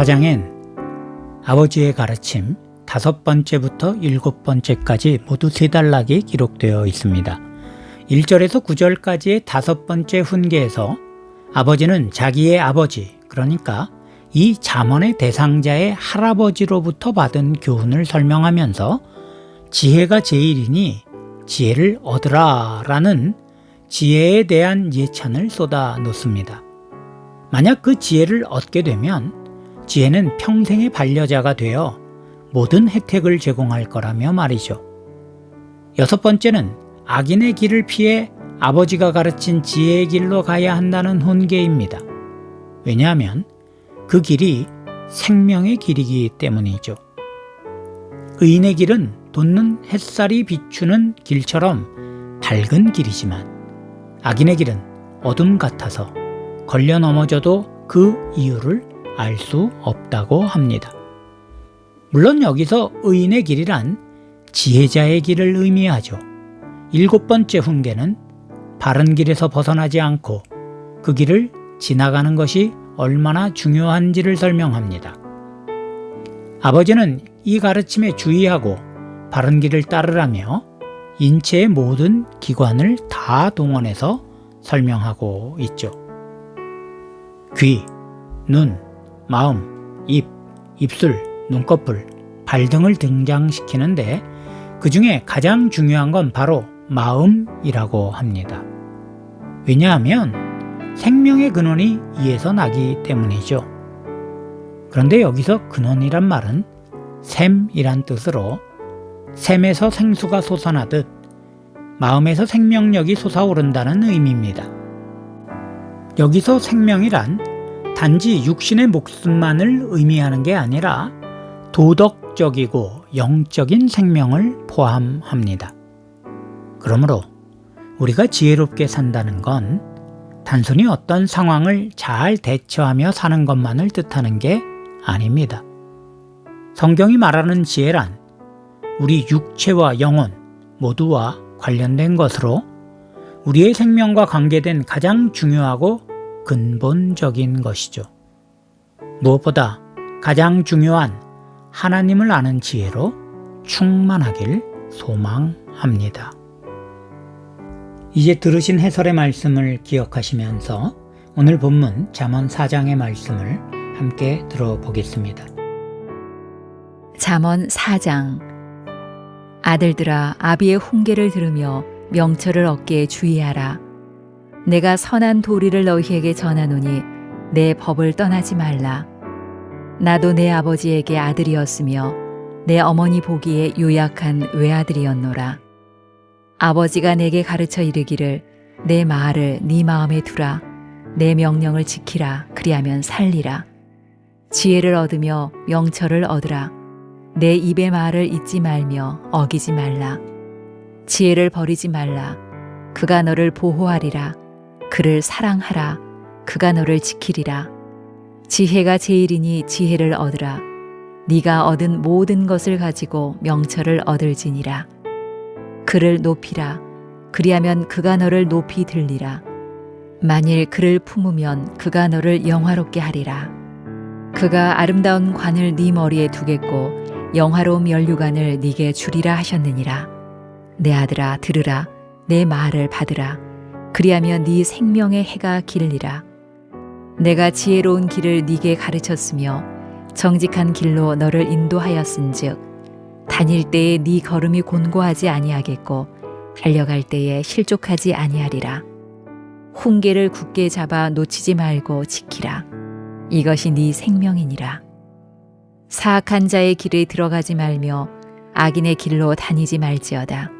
사장엔 아버지의 가르침 다섯 번째부터 일곱 번째까지 모두 세 단락이 기록되어 있습니다. 1절에서 9절까지의 다섯 번째 훈계에서 아버지는 자기의 아버지, 그러니까 이 잠언의 대상자의 할아버지로부터 받은 교훈을 설명하면서 지혜가 제일이니 지혜를 얻으라 라는 지혜에 대한 예찬을 쏟아 놓습니다. 만약 그 지혜를 얻게 되면 지혜는 평생의 반려자가 되어 모든 혜택을 제공할 거라며 말이죠. 여섯 번째는 악인의 길을 피해 아버지가 가르친 지혜의 길로 가야 한다는 훈계입니다. 왜냐하면 그 길이 생명의 길이기 때문이죠. 의인의 길은 돋는 햇살이 비추는 길처럼 밝은 길이지만 악인의 길은 어둠 같아서 걸려 넘어져도 그 이유를 알 수 없다고 합니다. 물론 여기서 의인의 길이란 지혜자의 길을 의미하죠. 일곱 번째 훈계는 바른 길에서 벗어나지 않고 그 길을 지나가는 것이 얼마나 중요한지를 설명합니다. 아버지는 이 가르침에 주의하고 바른 길을 따르라며 인체의 모든 기관을 다 동원해서 설명하고 있죠. 귀, 눈, 마음, 입, 입술, 눈꺼풀, 발 등을 등장시키는데 그 중에 가장 중요한 건 바로 마음이라고 합니다. 왜냐하면 생명의 근원이 이에서 나기 때문이죠. 그런데 여기서 근원이란 말은 샘이란 뜻으로 샘에서 생수가 솟아나듯 마음에서 생명력이 솟아오른다는 의미입니다. 여기서 생명이란 단지 육신의 목숨만을 의미하는 게 아니라 도덕적이고 영적인 생명을 포함합니다. 그러므로 우리가 지혜롭게 산다는 건 단순히 어떤 상황을 잘 대처하며 사는 것만을 뜻하는 게 아닙니다. 성경이 말하는 지혜란 우리 육체와 영혼 모두와 관련된 것으로 우리의 생명과 관계된 가장 중요하고 근본적인 것이죠. 무엇보다 가장 중요한 하나님을 아는 지혜로 충만하길 소망합니다. 이제 들으신 해설의 말씀을 기억하시면서 오늘 본문 잠언 4장의 말씀을 함께 들어보겠습니다. 잠언 4장 아들들아 아비의 훈계를 들으며 명철을 얻기에 주의하라 내가 선한 도리를 너희에게 전하노니 내 법을 떠나지 말라. 나도 내 아버지에게 아들이었으며 내 어머니 보기에 유약한 외아들이었노라. 아버지가 내게 가르쳐 이르기를 내 말을 네 마음에 두라. 내 명령을 지키라. 그리하면 살리라. 지혜를 얻으며 명철을 얻으라. 내 입의 말을 잊지 말며 어기지 말라. 지혜를 버리지 말라. 그가 너를 보호하리라 그를 사랑하라. 그가 너를 지키리라. 지혜가 제일이니 지혜를 얻으라. 네가 얻은 모든 것을 가지고 명철을 얻을지니라. 그를 높이라. 그리하면 그가 너를 높이 들리라. 만일 그를 품으면 그가 너를 영화롭게 하리라. 그가 아름다운 관을 네 머리에 두겠고 영화로운 면류관을 네게 주리라 하셨느니라. 내 아들아 들으라. 내 말을 받으라 그리하면 네 생명의 해가 길리라. 내가 지혜로운 길을 네게 가르쳤으며 정직한 길로 너를 인도하였은즉 다닐 때에 네 걸음이 곤고하지 아니하겠고 달려갈 때에 실족하지 아니하리라. 훈계를 굳게 잡아 놓치지 말고 지키라. 이것이 네 생명이니라. 사악한 자의 길에 들어가지 말며 악인의 길로 다니지 말지어다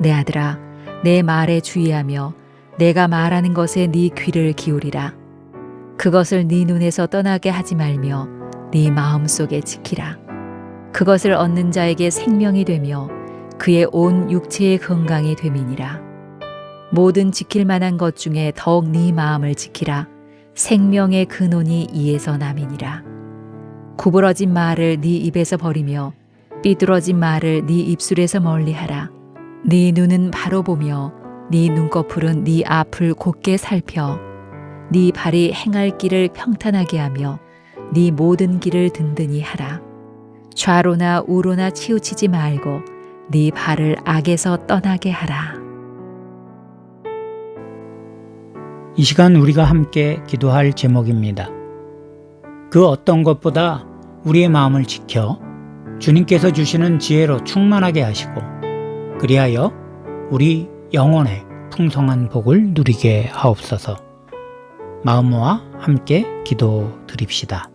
내 아들아, 내 말에 주의하며 내가 말하는 것에 네 귀를 기울이라. 그것을 네 눈에서 떠나게 하지 말며 네 마음속에 지키라. 그것을 얻는 자에게 생명이 되며 그의 온 육체의 건강이 됨이니라. 모든 지킬 만한 것 중에 더욱 네 마음을 지키라. 생명의 근원이 이에서 남이니라. 구부러진 말을 네 입에서 버리며 삐뚤어진 말을 네 입술에서 멀리하라. 네 눈은 바로 보며 네 눈꺼풀은 네 앞을 곧게 살펴 네 발이 행할 길을 평탄하게 하며 네 모든 길을 든든히 하라. 좌로나 우로나 치우치지 말고 네 발을 악에서 떠나게 하라. 이 시간 우리가 함께 기도할 제목입니다. 그 어떤 것보다 우리의 마음을 지켜 주님께서 주시는 지혜로 충만하게 하시고 그리하여 우리 영혼의 풍성한 복을 누리게 하옵소서. 마음모아 함께 기도 드립시다.